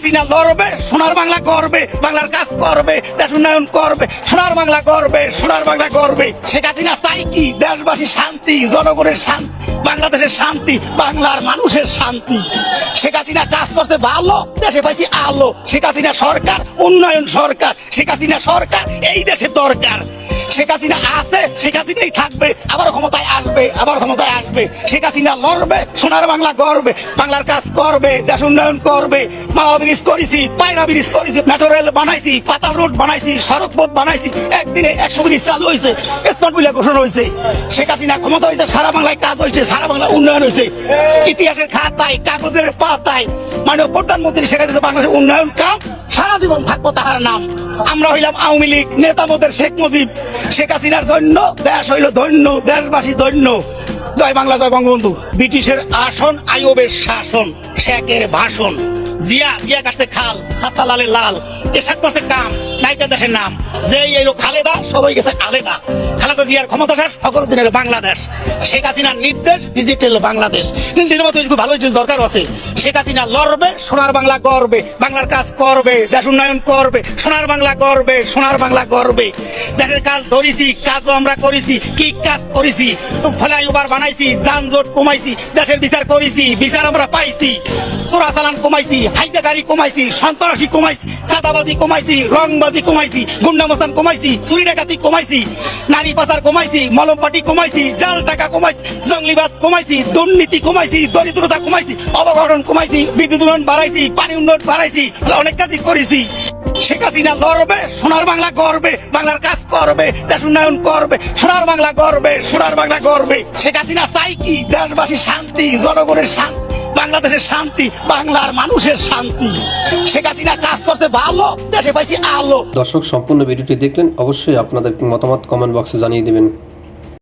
হাসিনা লড়বে, সোনার বাংলা করবে বাংলার কাজ করবে, দেশ উন্নয়ন করবে, সোনার বাংলা করবে সোনার বাংলা করবে শেখ হাসিনা চাই কি? দেশবাসীর শান্তি, জনগণের শান্তি, বাংলাদেশের শান্তি, বাংলার মানুষের শান্তি। শেখ হাসিনা কাজ করছে ভালো, দেশে পাইছি আলো। শেখ হাসিনা সরকার, উন্নয়ন সরকার। শেখ হাসিনা সরকার এই দেশে দরকার। শেখ হাসিনা আছে, শেখ হাসিনাই থাকবে, আবার ক্ষমতায় আসবে, আবার ক্ষমতায় আসবে। শেখ হাসিনা লড়বে, সোনার বাংলা করবে বাংলার কাজ করবে, দেশ উন্নয়ন করবে। মাওয়া ব্রিজ করেছি পায়রা ব্রিজ করেছি, মেট্রো রেল বানাইছি, পাতাল রোড বানাইছি সড়ক পথ বানাইছি। একদিনে একশো ব্রিজ চালু হয়েছে, স্মার্ট বিলে ঘোষণা হয়েছে। শেখ হাসিনা ক্ষমতা হয়েছে, সারা বাংলায় কাজ হয়েছে, সারা বাংলা উন্নয়ন হয়েছে। ইতিহাসের খাতায়, কাগজের পাতায়, মাননীয় প্রধানমন্ত্রী শেখ হাসিনা বাংলাদেশের উন্নয়ন কাম সারা জীবন থাকব তাহার নাম। আমরা হইলাম আওয়ামী লীগ নেতা মোদের শেখ মুজিব। শেখ হাসিনার জন্য দেশ হইল ধন্য, দেশবাসী ধন্য। জয় বাংলা, জয় বঙ্গবন্ধু। ব্রিটিশের আসন আইবের শাসন, শেখের ভাষণ। জিয়া জিয়া কাটছে খাল সাত্তা লালে লাল। এসাদ করছে কাম নাইকা দেশের নাম। যেই এলো খালেদা, সবাই গেছে আলেদা। খালেদা জিয়ার ক্ষমতা শেষ ফখরুদ্দিনের বাংলাদেশ। শেখ হাসিনার নির্দেশ ডিজিটাল বাংলাদেশ। কিছু ভালো কিছু দরকার আছে। শেখ হাসিনা লড়বে, সোনার বাংলা করবে বাংলার কাজ করবে, দেশ উন্নয়ন করবে, সোনার বাংলা করবে সোনার বাংলা করবে দেশের কাজ ধরেছি, কাজও আমরা করেছি, কি কাজ করেছি? ফ্লাইওভার বানাইছি, যানজট কমাইছি, দেশের বিচার করেছি, বিচার আমরা পাইছি। চোরা চালান কমাইছি হাইজা গাড়ি কমাইছি, সন্ত্রাসী কমাইছি সাদাবাজি কমাইছি, রংবাজি কমাইছি, গুন্ডামস্তান কমাইছি, চুরি ডাকাতি কমাইছি, নারী পাচার কমাইছি, মলমপাটি কমাইছি, জাল টাকা কমাইছি, জঙ্গলিবাদ কমাইছি, দুর্নীতি কমাইছি, দরিদ্রতা কমাইছি অবগঠন কমাইছি, বিদ্যুৎ উন্নয়ন বাড়াইছি, পানি উন্নয়ন বাড়াইছি অনেক কাজই করেছি। শেখ হাসিনা লড়বে, সোনার বাংলা করবে বাংলার কাজ করবে, দেশ উন্নয়ন করবে, সোনার বাংলা করবে সোনার বাংলা করবে শেখ হাসিনা চাই কি? দেশবাসীর শান্তি, জনগণের শান্তি, বাংলাদেশের শান্তি, বাংলার মানুষের শান্তি। শেখ হাসিনা কাজ করছে ভালো, দেশে পাইছি আলো। দর্শক, সম্পূর্ণ ভিডিওটি দেখলেন, অবশ্যই আপনাদের মতামত কমেন্ট বক্সে জানিয়ে দিবেন।